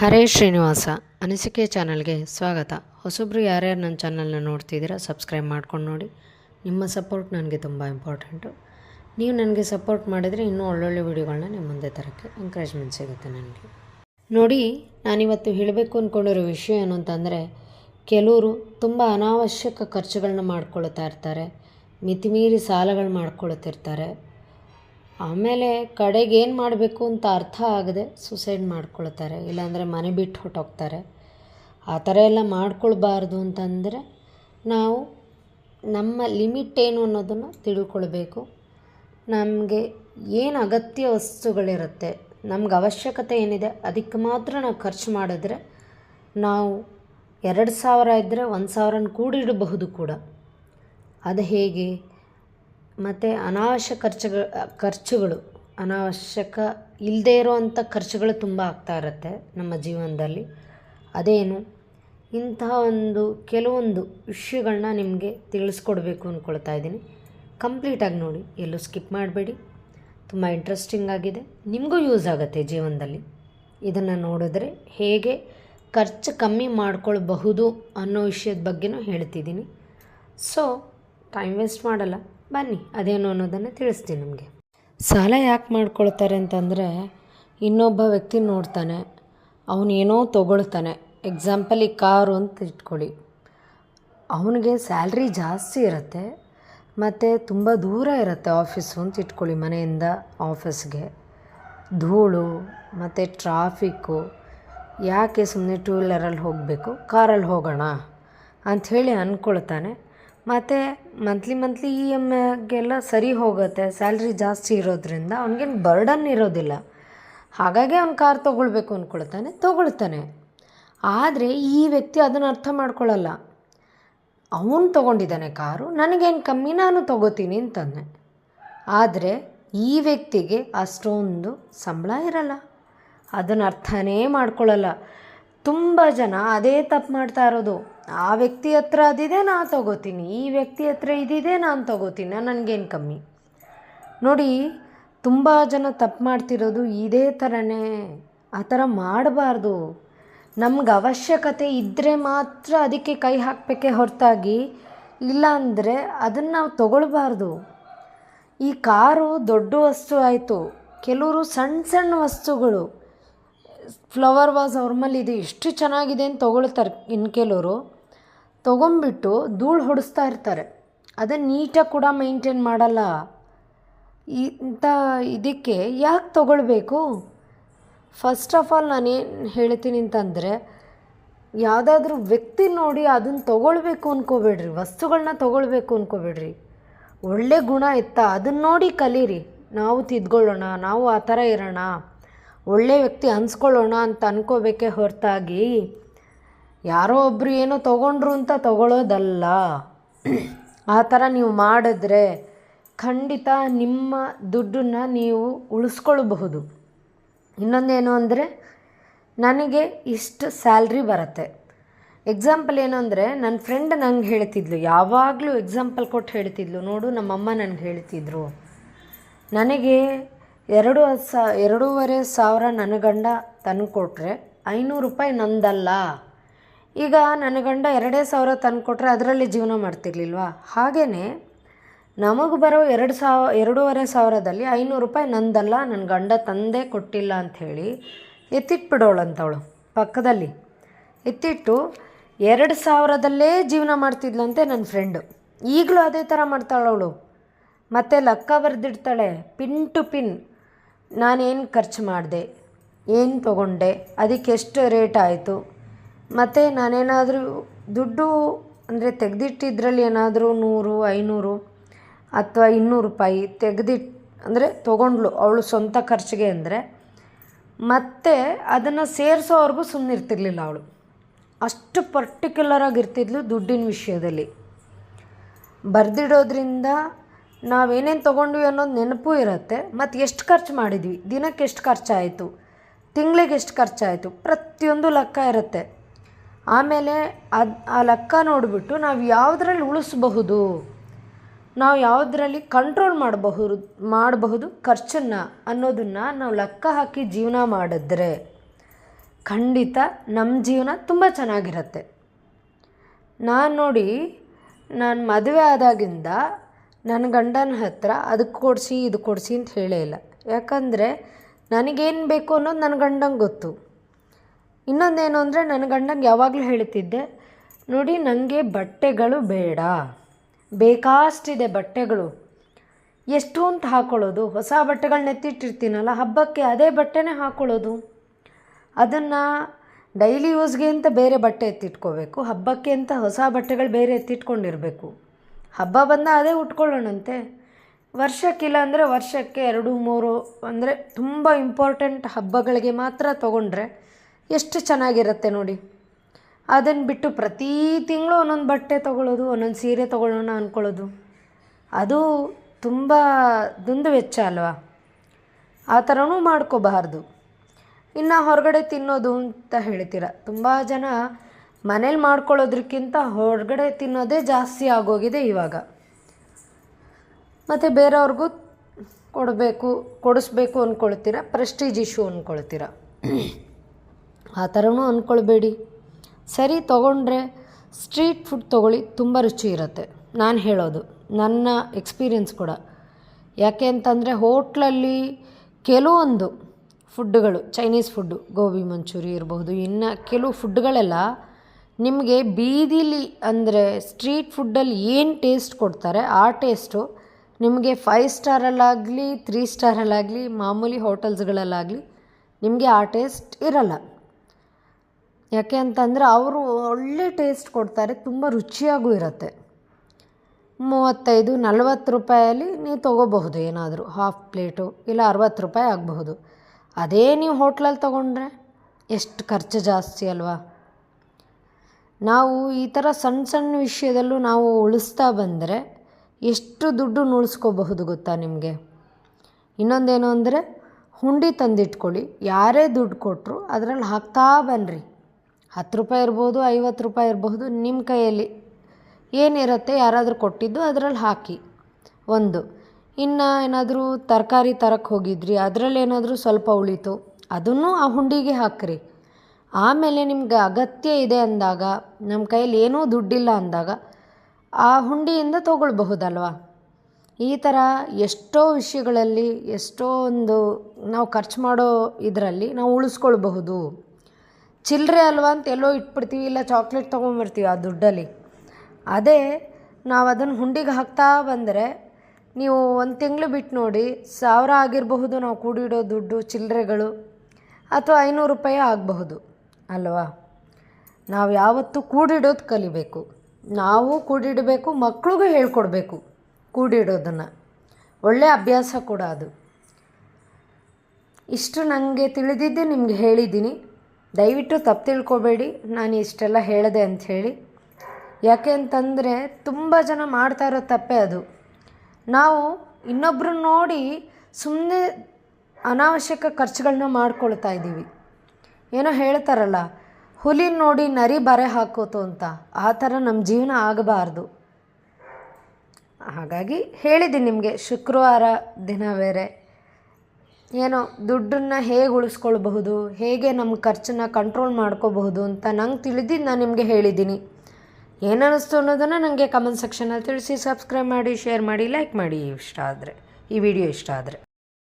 ಹರೇ ಶ್ರೀನಿವಾಸ, ಅನಿಸಿಕೆ ಚಾನಲ್ಗೆ ಸ್ವಾಗತ. ಹೊಸಬ್ರು ಯಾರ್ಯಾರು ನನ್ನ ಚಾನಲ್ನ ನೋಡ್ತಿದ್ದೀರಾ, ಸಬ್ಸ್ಕ್ರೈಬ್ ಮಾಡ್ಕೊಂಡು ನೋಡಿ. ನಿಮ್ಮ ಸಪೋರ್ಟ್ ನನಗೆ ತುಂಬ ಇಂಪಾರ್ಟೆಂಟು. ನೀವು ನನಗೆ ಸಪೋರ್ಟ್ ಮಾಡಿದರೆ ಇನ್ನೂ ಒಳ್ಳೊಳ್ಳೆ ವಿಡಿಯೋಗಳನ್ನ ನಿಮ್ಮ ಮುಂದೆ ತರೋಕ್ಕೆ ಎಂಕರೇಜ್ಮೆಂಟ್ ಸಿಗುತ್ತೆ ನನಗೆ. ನೋಡಿ, ನಾನಿವತ್ತು ಹೇಳಬೇಕು ಅಂದ್ಕೊಂಡಿರೋ ವಿಷಯ ಏನು ಅಂತಂದರೆ, ಕೆಲವರು ತುಂಬ ಅನಾವಶ್ಯಕ ಖರ್ಚುಗಳನ್ನ ಮಾಡ್ಕೊಳ್ತಾ ಇರ್ತಾರೆ, ಮಿತಿಮೀರಿ ಸಾಲಗಳು ಮಾಡ್ಕೊಳ್ತಿರ್ತಾರೆ ಆಮೇಲೆ ಕಡೆಗೆ ಏನು ಮಾಡಬೇಕು ಅಂತ ಅರ್ಥ ಆಗದೆ ಸುಸೈಡ್ ಮಾಡ್ಕೊಳ್ತಾರೆ. ಇಲ್ಲಾಂದರೆ ಮನೆ ಬಿಟ್ಟು ಹೊಟ್ಟೋಗ್ತಾರೆ ಆ ಥರ ಎಲ್ಲ ಮಾಡ್ಕೊಳ್ಬಾರ್ದು ಅಂತಂದರೆ ನಾವು ನಮ್ಮ ಲಿಮಿಟ್ ಏನು ಅನ್ನೋದನ್ನು ತಿಳ್ಕೊಳ್ಬೇಕು. ನಮಗೆ ಏನು ಅಗತ್ಯ ವಸ್ತುಗಳಿರುತ್ತೆ, ನಮ್ಗೆ ಅವಶ್ಯಕತೆ ಏನಿದೆ ಅದಕ್ಕೆ ಮಾತ್ರ ನಾವು ಖರ್ಚು ಮಾಡಿದ್ರೆ ನಾವು ಎರಡು ಸಾವಿರ ಇದ್ದರೆ ಒಂದು ಸಾವಿರನ ಕೂಡಿಡಬಹುದು ಕೂಡ. ಅದು ಹೇಗೆ? ಮತ್ತು ಅನಾವಶ್ಯಕ ಖರ್ಚುಗಳು ಖರ್ಚುಗಳು, ಅನಾವಶ್ಯಕ ಇಲ್ಲದೇ ಇರೋವಂಥ ಖರ್ಚುಗಳು ತುಂಬ ಆಗ್ತಾ ಇರುತ್ತೆ ನಮ್ಮ ಜೀವನದಲ್ಲಿ. ಅದೇನು? ಇಂತಹ ಒಂದು ಕೆಲವೊಂದು ವಿಷಯಗಳನ್ನ ನಿಮಗೆ ತಿಳಿಸ್ಕೊಡ್ಬೇಕು ಅಂದ್ಕೊಳ್ತಾ ಇದ್ದೀನಿ. ಕಂಪ್ಲೀಟಾಗಿ ನೋಡಿ, ಎಲ್ಲೂ ಸ್ಕಿಪ್ ಮಾಡಬೇಡಿ. ತುಂಬ ಇಂಟ್ರೆಸ್ಟಿಂಗ್ ಆಗಿದೆ. ನಿಮಗೂ ಯೂಸ್ ಆಗುತ್ತೆ ಜೀವನದಲ್ಲಿ. ಇದನ್ನು ನೋಡಿದ್ರೆ ಹೇಗೆ ಖರ್ಚು ಕಮ್ಮಿ ಮಾಡ್ಕೊಳ್ಬಹುದು ಅನ್ನೋ ವಿಷಯದ ಬಗ್ಗೆನೂ ಹೇಳ್ತಿದ್ದೀನಿ. ಸೊ ಟೈಮ್ ವೇಸ್ಟ್ ಮಾಡಲ್ಲ. ಬನ್ನಿ, ಅದೇನು ಅನ್ನೋದನ್ನು ತಿಳಿಸ್ತೀನಿ ನಿಮಗೆ. ಸಾಲ ಯಾಕೆ ಮಾಡ್ಕೊಳ್ತಾರೆ ಅಂತಂದರೆ, ಇನ್ನೊಬ್ಬ ವ್ಯಕ್ತಿ ನೋಡ್ತಾನೆ ಅವನೇನೋ ತೊಗೊಳ್ತಾನೆ. ಎಕ್ಸಾಂಪಲ್ ಈ ಕಾರು ಅಂತ ಇಟ್ಕೊಳ್ಳಿ. ಅವನಿಗೆ ಸ್ಯಾಲ್ರಿ ಜಾಸ್ತಿ ಇರುತ್ತೆ, ಮತ್ತು ತುಂಬ ದೂರ ಇರುತ್ತೆ ಆಫೀಸು ಅಂತ ಇಟ್ಕೊಳ್ಳಿ ಮನೆಯಿಂದ ಆಫೀಸ್ಗೆ. ಧೂಳು, ಮತ್ತು ಟ್ರಾಫಿಕ್ಕು, ಯಾಕೆ ಸುಮ್ಮನೆ ಟೂ ವೀಲರಲ್ಲಿ ಹೋಗಬೇಕು ಕಾರಲ್ಲಿ ಹೋಗೋಣ ಅಂಥೇಳಿ ಅಂದ್ಕೊಳ್ತಾನೆ ಮತ್ತು ಮಂತ್ಲಿ ಮಂತ್ಲಿ ಇ ಎಂ ಐಗೆಲ್ಲ ಸರಿ ಹೋಗುತ್ತೆ ಸ್ಯಾಲ್ರಿ ಜಾಸ್ತಿ ಇರೋದ್ರಿಂದ ಅವ್ನಿಗೇನು ಬರ್ಡನ್ ಇರೋದಿಲ್ಲ. ಹಾಗಾಗಿ ಅವ್ನು ಕಾರ್ ತೊಗೊಳ್ಬೇಕು ಅಂದ್ಕೊಳ್ತಾನೆ ತೊಗೊಳ್ತಾನೆ. ಆದರೆ ಈ ವ್ಯಕ್ತಿ ಅದನ್ನು ಅರ್ಥ ಮಾಡ್ಕೊಳ್ಳಲ್ಲ ಅವನು ತೊಗೊಂಡಿದ್ದಾನೆ ಕಾರು, ನನಗೇನು ಕಮ್ಮಿ, ನಾನು ತೊಗೋತೀನಿ ಅಂತಂದೆ ಆದರೆ ಈ ವ್ಯಕ್ತಿಗೆ ಅಷ್ಟೊಂದು ಸಂಬಳ ಇರಲ್ಲ. ಅದನ್ನು ಅರ್ಥನೇ ಮಾಡ್ಕೊಳ್ಳಲ್ಲ ತುಂಬ ಜನ ಅದೇ ತಪ್ಪು ಮಾಡ್ತಾ ಇರೋದು. ಆ ವ್ಯಕ್ತಿ ಹತ್ರ ಅದಿದೆ, ನಾನು ತಗೋತೀನಿ. ಈ ವ್ಯಕ್ತಿ ಹತ್ರ ಇದಿದೆ, ನಾನು ತಗೋತೀನಿ. ನನಗೇನು ಕಮ್ಮಿ? ನೋಡಿ, ತುಂಬ ಜನ ತಪ್ಪು ಮಾಡ್ತಿರೋದು ಇದೇ ಥರನೇ ಆ ಥರ ಮಾಡಬಾರ್ದು. ನಮ್ಗೆ ಅವಶ್ಯಕತೆ ಇದ್ದರೆ ಮಾತ್ರ ಅದಕ್ಕೆ ಕೈ ಹಾಕಬೇಕೇ ಹೊರತಾಗಿ, ಇಲ್ಲ ಅಂದರೆ ಅದನ್ನು ನಾವು ತಗೊಳ್ಬಾರ್ದು. ಈ ಕಾರು ದೊಡ್ಡ ವಸ್ತು ಆಯಿತು. ಕೆಲವರು ಸಣ್ಣ ಸಣ್ಣ ವಸ್ತುಗಳು. ಫ್ಲವರ್ ವಾಸ್ ಅವ್ರ ಮೇಲೆ ಇದೆ ಎಷ್ಟು ಚೆನ್ನಾಗಿದೆ ಅಂತ ತೊಗೊಳ್ತಾರೆ ಇನ್ನು ಕೆಲವರು. ತೊಗೊಂಬಿಟ್ಟು ಧೂಳು ಹೊಡಿಸ್ತಾ ಇರ್ತಾರೆ. ಅದನ್ನು ನೀಟಾಗಿ ಕೂಡ ಮೈಂಟೈನ್ ಮಾಡಲ್ಲ. ಇಂಥ ಇದಕ್ಕೆ ಯಾಕೆ ತೊಗೊಳ್ಬೇಕು? ಫಸ್ಟ್ ಆಫ್ ಆಲ್ ನಾನೇನು ಹೇಳ್ತೀನಿ ಅಂತಂದರೆ, ಯಾವುದಾದ್ರೂ ವ್ಯಕ್ತಿ ನೋಡಿ ಅದನ್ನು ತೊಗೊಳ್ಬೇಕು ಅಂದ್ಕೋಬೇಡ್ರಿ ವಸ್ತುಗಳನ್ನ ತೊಗೊಳ್ಬೇಕು ಅಂದ್ಕೋಬೇಡ್ರಿ ಒಳ್ಳೆ ಗುಣ ಇತ್ತ ಅದನ್ನು ನೋಡಿ ಕಲೀರಿ. ನಾವು ತಿದ್ಕೊಳ್ಳೋಣ, ನಾವು ಆ ಥರ ಇರೋಣ. ಒಳ್ಳೆ ವ್ಯಕ್ತಿ ಅನ್ಸ್ಕೊಳ್ಳೋಣ ಅಂತ ಅನ್ಕೋಬೇಕೇ ಹೊರತಾಗಿ. ಯಾರೋ ಒಬ್ಬರು ಏನೋ ತೊಗೊಂಡ್ರು ಅಂತ ತೊಗೊಳೋದಲ್ಲ. ಆ ಥರ ನೀವು ಮಾಡಿದ್ರೆ ಖಂಡಿತ ನಿಮ್ಮ ದುಡ್ಡನ್ನು ನೀವು ಉಳಿಸ್ಕೊಳ್ಬಹುದು. ಇನ್ನೊಂದೇನು ಅಂದರೆ ನನಗೆ ಇಷ್ಟು ಸ್ಯಾಲ್ರಿ ಬರುತ್ತೆ. ಎಕ್ಸಾಂಪಲ್ ಏನು ಅಂದರೆ ನನ್ನ ಫ್ರೆಂಡ್ ನಂಗೆ ಹೇಳ್ತಿದ್ಲು, ಯಾವಾಗಲೂ ಎಕ್ಸಾಂಪಲ್ ಕೊಟ್ಟು ಹೇಳ್ತಿದ್ಲು, ನೋಡು ನಮ್ಮಮ್ಮ ನನಗೆ ಹೇಳ್ತಿದ್ರು. ನನಗೆ ಎರಡು ಸಾ, ಎರಡೂವರೆ ಸಾವಿರ ನನ್ನ ಗಂಡ ತಂದು ಕೊಟ್ಟರೆ ಐನೂರು ರೂಪಾಯಿ ನಂದಲ್ಲ. ಈಗ ನನ್ನ ಗಂಡ ಎರಡೇ ಸಾವಿರ ತಂದು ಕೊಟ್ಟರೆ ಅದರಲ್ಲಿ ಜೀವನ ಮಾಡ್ತಿರ್ಲಿಲ್ವಾ? ಹಾಗೆಯೇ ನಮಗೆ ಬರೋ ಎರಡು ಸಾವ ಎರಡೂವರೆ ಸಾವಿರದಲ್ಲಿ ಐನೂರು ರೂಪಾಯಿ ನಂದಲ್ಲ ನನ್ನ ಗಂಡ ತಂದೆ ಕೊಟ್ಟಿಲ್ಲ ಅಂಥೇಳಿ ಎತ್ತಿಟ್ಬಿಡೋಳಂತವಳು ಪಕ್ಕದಲ್ಲಿ. ಎತ್ತಿಟ್ಟು ಎರಡು ಸಾವಿರದಲ್ಲೇ ಜೀವನ ಮಾಡ್ತಿದ್ಲಂತೆ ನನ್ನ ಫ್ರೆಂಡು ಈಗಲೂ ಅದೇ ಥರ ಮಾಡ್ತಾಳವಳು. ಮತ್ತೆ ಲೆಕ್ಕ ಬರೆದಿಡ್ತಾಳೆ ಪಿನ್ ಟು ಪಿನ್ ನಾನೇನು ಖರ್ಚು ಮಾಡಿದೆ, ಏನು ತೊಗೊಂಡೆ, ಅದಕ್ಕೆ ಎಷ್ಟು ರೇಟ್ ಆಯಿತು? ಮತ್ತು ನಾನೇನಾದರೂ ದುಡ್ಡು ಅಂದರೆ ತೆಗೆದಿಟ್ಟಿದ್ರಲ್ಲಿ ಏನಾದರೂ ನೂರು, ಐನೂರು ಅಥವಾ ಇನ್ನೂರು ರೂಪಾಯಿ ತೆಗೆದಿಟ್, ಅಂದರೆ ತೊಗೊಂಡ್ಳು ಅವಳು ಸ್ವಂತ ಖರ್ಚಿಗೆ ಅಂದರೆ ಮತ್ತೆ ಅದನ್ನು ಸೇರಿಸೋವರೆಗೂ ಸುಮ್ಮನೆ ಇರ್ತಿರ್ಲಿಲ್ಲ ಅವಳು. ಅಷ್ಟು ಪರ್ಟಿಕ್ಯುಲರಾಗಿ ಇರ್ತಿದ್ಲು ದುಡ್ಡಿನ ವಿಷಯದಲ್ಲಿ. ಬರೆದಿಡೋದ್ರಿಂದ ನಾವೇನೇನು ತೊಗೊಂಡ್ವಿ ಅನ್ನೋದು ನೆನಪು ಇರುತ್ತೆ ಮತ್ತು ಎಷ್ಟು ಖರ್ಚು ಮಾಡಿದ್ವಿ ದಿನಕ್ಕೆ ಎಷ್ಟು ಖರ್ಚಾಯಿತು, ತಿಂಗಳಿಗೆ ಎಷ್ಟು ಖರ್ಚಾಯಿತು, ಪ್ರತಿಯೊಂದು ಲೆಕ್ಕ ಇರುತ್ತೆ. ಆಮೇಲೆ ಅದು ಆ ಲೆಕ್ಕ ನೋಡಿಬಿಟ್ಟು ನಾವು ಯಾವುದ್ರಲ್ಲಿ ಉಳಿಸ್ಬಹುದು? ನಾವು ಯಾವುದರಲ್ಲಿ ಕಂಟ್ರೋಲ್ ಮಾಡಬಹುದು ಮಾಡಬಹುದು, ಖರ್ಚನ್ನು ಅನ್ನೋದನ್ನು ನಾವು ಲೆಕ್ಕ ಹಾಕಿ ಜೀವನ ಮಾಡಿದ್ರೆ ಖಂಡಿತ ನಮ್ಮ ಜೀವನ ತುಂಬ ಚೆನ್ನಾಗಿರುತ್ತೆ. ನಾನು ನೋಡಿ, ನಾನು ಮದುವೆ ಆದಾಗಿಂದ ನನ್ನ ಗಂಡನ ಹತ್ರ ಅದಕ್ಕೆ ಕೊಡಿಸಿ ಇದು ಕೊಡಿಸಿ ಅಂತ ಹೇಳೇ ಇಲ್ಲ. ಯಾಕಂದರೆ ನನಗೇನು ಬೇಕು ಅನ್ನೋದು ನನ್ನ ಗಂಡಂಗೆ ಗೊತ್ತು. ಇನ್ನೊಂದೇನು ಅಂದರೆ ನನ್ನ ಗಂಡಂಗೆ ಯಾವಾಗಲೂ ಹೇಳ್ತಿದ್ದೆ, ನೋಡಿ ನನಗೆ ಬಟ್ಟೆಗಳು ಬೇಡ. ಬೇಕಾಷ್ಟಿದೆ ಬಟ್ಟೆಗಳು. ಎಷ್ಟು ಅಂತ ಹಾಕ್ಕೊಳ್ಳೋದು ಹೊಸ ಬಟ್ಟೆಗಳನ್ನ ಎತ್ತಿಟ್ಟಿರ್ತೀನಲ್ಲ, ಹಬ್ಬಕ್ಕೆ ಅದೇ ಬಟ್ಟೆನೇ ಹಾಕ್ಕೊಳ್ಳೋದು ಅದನ್ನು ಡೈಲಿ ಯೂಸ್ಗೆ ಅಂತ ಬೇರೆ ಬಟ್ಟೆ ಎತ್ತಿಟ್ಕೋಬೇಕು, ಹಬ್ಬಕ್ಕೆ ಅಂತ ಹೊಸ ಬಟ್ಟೆಗಳು ಬೇರೆ ಎತ್ತಿಟ್ಕೊಂಡಿರಬೇಕು. ಹಬ್ಬ ಬಂದ ಅದೇ ಉಟ್ಕೊಳ್ಳೋಣಂತೆ. ವರ್ಷಕ್ಕಿಲ್ಲ ಅಂದರೆ ವರ್ಷಕ್ಕೆ ಎರಡು, ಮೂರು, ಅಂದರೆ ತುಂಬ ಇಂಪಾರ್ಟೆಂಟ್ ಹಬ್ಬಗಳಿಗೆ ಮಾತ್ರ ತೊಗೊಂಡ್ರೆ ಎಷ್ಟು ಚೆನ್ನಾಗಿರುತ್ತೆ ನೋಡಿ. ಅದನ್ನು ಬಿಟ್ಟು ಪ್ರತಿ ತಿಂಗಳು ಒಂದೊಂದು ಬಟ್ಟೆ ತೊಗೊಳ್ಳೋದು ಒಂದೊಂದು ಸೀರೆ ತೊಗೊಳ್ಳೋಣ ಅಂದ್ಕೊಳ್ಳೋದು ಅದು ತುಂಬ ದುಂದು ವೆಚ್ಚ ಅಲ್ವಾ? ಆ ಥರನೂ ಮಾಡ್ಕೋಬಾರ್ದು. ಇನ್ನು ಹೊರಗಡೆ ತಿನ್ನೋದು ಅಂತ ಹೇಳ್ತೀರ? ತುಂಬ ಜನ ಮನೇಲಿ ಮಾಡ್ಕೊಳ್ಳೋದ್ರಕ್ಕಿಂತ ಹೊರಗಡೆ ತಿನ್ನೋದೇ ಜಾಸ್ತಿ ಆಗೋಗಿದೆ ಇವಾಗ. ಮತ್ತು ಬೇರೆಯವ್ರಿಗೂ ಕೊಡಬೇಕು, ಕೊಡಿಸ್ಬೇಕು ಅಂದ್ಕೊಳ್ತೀರ ಪ್ರೆಸ್ಟೀಜ್ ಇಶ್ಯೂ ಅಂದ್ಕೊಳ್ತೀರ ಆ ಥರನೂ ಅಂದ್ಕೊಳ್ಬೇಡಿ ಸರಿ, ತೊಗೊಂಡ್ರೆ ಸ್ಟ್ರೀಟ್ ಫುಡ್ ತೊಗೊಳ್ಳಿ, ತುಂಬ ರುಚಿ ಇರುತ್ತೆ. ನಾನು ಹೇಳೋದು, ನನ್ನ ಎಕ್ಸ್ಪೀರಿಯನ್ಸ್ ಕೂಡ. ಯಾಕೆ ಅಂತಂದರೆ ಹೋಟ್ಲಲ್ಲಿ ಕೆಲವೊಂದು ಫುಡ್ಡುಗಳು, ಚೈನೀಸ್ ಫುಡ್ಡು, ಗೋಬಿ ಮಂಚೂರಿ ಇರಬಹುದು, ಇನ್ನು ಕೆಲವು ಫುಡ್ಗಳೆಲ್ಲ ನಿಮಗೆ ಬೀದಿಲಿ ಅಂದರೆ ಸ್ಟ್ರೀಟ್ ಫುಡ್ಡಲ್ಲಿ ಏನು ಟೇಸ್ಟ್ ಕೊಡ್ತಾರೆ, ಆ ಟೇಸ್ಟು ನಿಮಗೆ ಫೈವ್ ಸ್ಟಾರಲ್ಲಾಗಲಿ, ತ್ರೀ ಸ್ಟಾರಲ್ಲಾಗಲಿ, ಮಾಮೂಲಿ ಹೋಟೆಲ್ಸ್ಗಳಲ್ಲಾಗಲಿ ನಿಮಗೆ ಆ ಟೇಸ್ಟ್ ಇರಲ್ಲ. ಯಾಕೆ ಅಂತಂದರೆ ಅವರು ಒಳ್ಳೆ ಟೇಸ್ಟ್ ಕೊಡ್ತಾರೆ, ತುಂಬ ರುಚಿಯಾಗೂ ಇರುತ್ತೆ. ಮೂವತ್ತೈದು, ನಲ್ವತ್ತು ರೂಪಾಯಲ್ಲಿ ನೀವು ತೊಗೋಬಹುದು ಏನಾದರೂ ಹಾಫ್ ಪ್ಲೇಟು ಇಲ್ಲ ಅರವತ್ತು ರೂಪಾಯಿ ಆಗಬಹುದು. ಅದೇ ನೀವು ಹೋಟ್ಲಲ್ಲಿ ತೊಗೊಂಡ್ರೆ, ಎಷ್ಟು ಖರ್ಚು ಜಾಸ್ತಿ ಅಲ್ವಾ? ನಾವು ಈ ಥರ ಸಣ್ಣ ಸಣ್ಣ ವಿಷಯದಲ್ಲೂ ನಾವು ಉಳಿಸ್ತಾ ಬಂದರೆ, ಎಷ್ಟು ದುಡ್ಡು ಉಳಿಸ್ಕೋಬಹುದು ಗೊತ್ತಾ ನಿಮಗೆ? ಇನ್ನೊಂದೇನು ಅಂದರೆ, ಹುಂಡಿ ತಂದಿಟ್ಕೊಳ್ಳಿ, ಯಾರೇ ದುಡ್ಡು ಕೊಟ್ಟರು ಅದರಲ್ಲಿ ಹಾಕ್ತಾ ಬನ್ನಿರಿ ಹತ್ತು ರೂಪಾಯಿ ಇರ್ಬೋದು, ಐವತ್ತು ರೂಪಾಯಿ ಇರಬಹುದು ನಿಮ್ಮ ಕೈಯಲ್ಲಿ ಏನಿರುತ್ತೆ ಯಾರಾದರೂ ಕೊಟ್ಟಿದ್ದು ಅದರಲ್ಲಿ ಹಾಕಿ. ಒಂದು, ಇನ್ನು ಏನಾದರೂ ತರಕಾರಿ ತರಕ್ಕೆ ಹೋಗಿದ್ರಿ, ಅದರಲ್ಲಿ ಏನಾದರೂ ಸ್ವಲ್ಪ ಉಳಿತು, ಅದನ್ನು ಆ ಹುಂಡಿಗೆ ಹಾಕ್ರಿ. ಆಮೇಲೆ ನಿಮ್ಗೆ ಅಗತ್ಯ ಇದೆ ಅಂದಾಗ ನಮ್ಮ ಕೈಯಲ್ಲಿ ಏನೂ ದುಡ್ಡಿಲ್ಲ ಅಂದಾಗ ಆ ಹುಂಡಿಯಿಂದ ತೊಗೊಳ್ಬಹುದಲ್ವಾ? ಈ ಥರ ಎಷ್ಟೋ ವಿಷಯಗಳಲ್ಲಿ, ಎಷ್ಟೋ ಒಂದು ನಾವು ಖರ್ಚು ಮಾಡೋ ಇದರಲ್ಲಿ ನಾವು ಉಳಿಸ್ಕೊಳ್ಬಹುದು. ಚಿಲ್ಲರೆ ಅಲ್ವಾ ಅಂತ ಎಲ್ಲೋ ಇಟ್ಬಿಡ್ತೀವಿ, ಇಲ್ಲ ಚಾಕ್ಲೇಟ್ ತೊಗೊಂಬರ್ತೀವಿ ಆ ದುಡ್ಡಲ್ಲಿ. ಅದೇ ನಾವು ಅದನ್ನು ಹುಂಡಿಗೆ ಹಾಕ್ತಾ ಬಂದರೆ ನೀವು ಒಂದು ತಿಂಗಳು ಬಿಟ್ಟು ನೋಡಿ ಸಾವಿರ ಆಗಿರಬಹುದು ನಾವು ಕೂಡಿಡೋ ದುಡ್ಡು ಚಿಲ್ಲರೆಗಳು ಅಥವಾ ಐನೂರು ರೂಪಾಯಿ ಆಗಬಹುದು, ಅಲ್ವಾ? ನಾವು ಯಾವತ್ತೂ ಕೂಡಿಡೋದು ಕಲಿಬೇಕು. ನಾವು ಕೂಡಿಡಬೇಕು, ಮಕ್ಳಿಗೂ ಹೇಳ್ಕೊಡ್ಬೇಕು ಕೂಡಿಡೋದನ್ನು. ಒಳ್ಳೆಯ ಅಭ್ಯಾಸ ಕೂಡ ಅದು. ಇಷ್ಟು ನನಗೆ ತಿಳಿದಿದ್ದೆ ನಿಮಗೆ ಹೇಳಿದ್ದೀನಿ. ದಯವಿಟ್ಟು ತಪ್ಪು ತಿಳ್ಕೊಬೇಡಿ. ನಾನು ಇಷ್ಟೆಲ್ಲ ಹೇಳಿದೆ ಅಂಥೇಳಿ ಯಾಕೆ ಅಂತಂದರೆ ತುಂಬ ಜನ ಮಾಡ್ತಾ ಇರೋ ತಪ್ಪೇ ಅದು. ನಾವು ಇನ್ನೊಬ್ಬರು ನೋಡಿ ಸುಮ್ಮನೆ ಅನಾವಶ್ಯಕ ಖರ್ಚುಗಳನ್ನ ಮಾಡ್ಕೊಳ್ತಾ ಇದ್ದೀವಿ. ಏನೋ ಹೇಳ್ತಾರಲ್ಲ, ಹುಲಿ ನೋಡಿ ನರಿ ಬರೆ ಹಾಕೋತು ಅಂತ. ಆ ಥರ ನಮ್ಮ ಜೀವನ ಆಗಬಾರ್ದು. ಹಾಗಾಗಿ ಹೇಳಿದ್ದೀನಿ ನಿಮಗೆ ಶುಕ್ರವಾರ ದಿನ ಬೇರೆ. ಏನೋ ದುಡ್ಡನ್ನು ಹೇಗೆ ಉಳಿಸ್ಕೊಳ್ಬಹುದು, ಹೇಗೆ ನಮ್ಮ ಖರ್ಚನ್ನು ಕಂಟ್ರೋಲ್ ಮಾಡ್ಕೋಬಹುದು ಅಂತ ನಂಗೆ ತಿಳಿದಿದ್ದು ನಾನು ನಿಮಗೆ ಹೇಳಿದ್ದೀನಿ. ಏನನ್ನಿಸ್ತು ಅನ್ನೋದನ್ನು ನನಗೆ ಕಮೆಂಟ್ ಸೆಕ್ಷನಲ್ಲಿ ತಿಳಿಸಿ ಸಬ್ಸ್ಕ್ರೈಬ್ ಮಾಡಿ ಶೇರ್ ಮಾಡಿ ಲೈಕ್ ಮಾಡಿ ಇಷ್ಟ ಆದರೆ, ಈ ವಿಡಿಯೋ ಇಷ್ಟ ಆದರೆ.